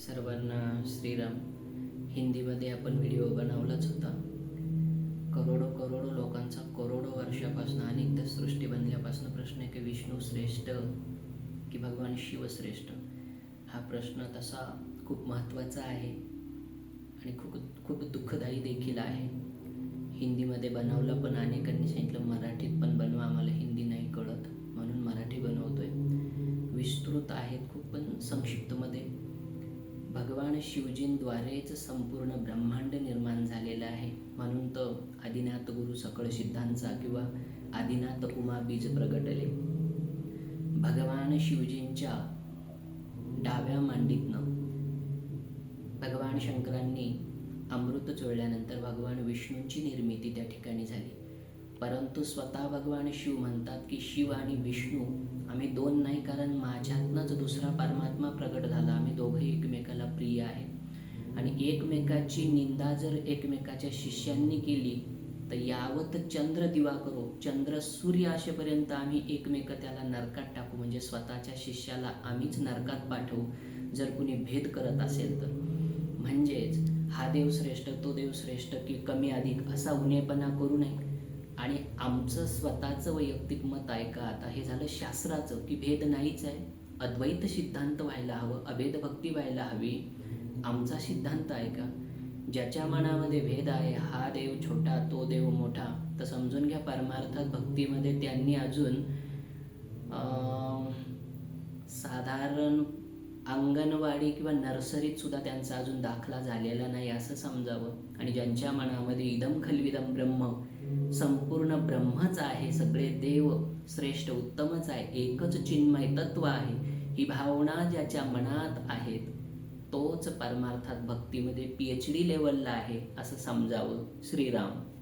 सर्वांना श्रीराम. हिंदीमध्ये आपण व्हिडिओ बनवलाच होता. करोडो करोडो लोकांचा करोडो वर्षापासून अनेकदा सृष्टी बनल्यापासून प्रश्न आहे की विष्णू श्रेष्ठ की भगवान शिव श्रेष्ठ हा प्रश्न तसा खूप महत्त्वाचा आहे आणि खूप खूप दुःखदायी देखील आहे. हिंदीमध्ये बनवलं पण अनेकांनी सांगितलं मराठीत पण बनवा आम्हाला हिंदी नाही कळत म्हणून मराठी बनवतोय. विस्तृत आहेत खूप पण संक्षिप्तमध्ये. भगवान शिवजींद्वारेच संपूर्ण ब्रह्मांड निर्माण झालेलं आहे. म्हणून तर आदिनाथ गुरु सकळ सिद्धांचा किंवा आदिनाथ उमा बीज प्रगटले. भगवान शिवजींच्या डाव्या मांडीतनं भगवान शंकरांनी अमृत चोळल्यानंतर भगवान विष्णूंची निर्मिती त्या ठिकाणी झाली. परंतु स्वतः भगवान शिव म्हणतात की शिव आणि विष्णू आम्ही दोन नाही कारण माझ्यातनंच दुसरा परमात्मा प्रगट झाला. एकमेकाची निंदा जर एकमेकाच्या शिष्यांनी केली तर यावत चंद्र दिवा करो. चंद्र सूर्य असेपर्यंत आम्ही एकमेक त्याला नरकात टाकू म्हणजे स्वतःच्या शिष्याला आम्हीच नरकात पाठवू जर कुणी भेद करत असेल तर. म्हणजेच हा देव श्रेष्ठ तो देव श्रेष्ठ की कमी अधिक असा उणेपणा करू नये. आणि आमचं स्वतःचं वैयक्तिक मत आहे का आता हे झालं शास्त्राचं की भेद नाहीच आहे. अद्वैत सिद्धांत व्हायला हवं अभेद भक्ती व्हायला हवी. आमचा सिद्धांत आहे का? ज्याच्या मनामध्ये भेद आहे हा देव छोटा तो देव मोठा. तर समजून घ्या परमार्थात भक्तीमध्ये त्यांनी अजून साधारण अंगणवाडी किंवा नर्सरीत सुद्धा त्यांचा अजून दाखला झालेला नाही असं समजावं. आणि ज्यांच्या मनामध्ये इदम खलविदम ब्रह्म संपूर्ण ब्रह्मच आहे सगळे देव श्रेष्ठ उत्तमच आहे एकच चिन्मय तत्व आहे ही भावना ज्याच्या मनात आहेत. तोच परमार्थात भक्तीमध्ये पी एच डी लेवलला आहे असं समजावं श्रीराम.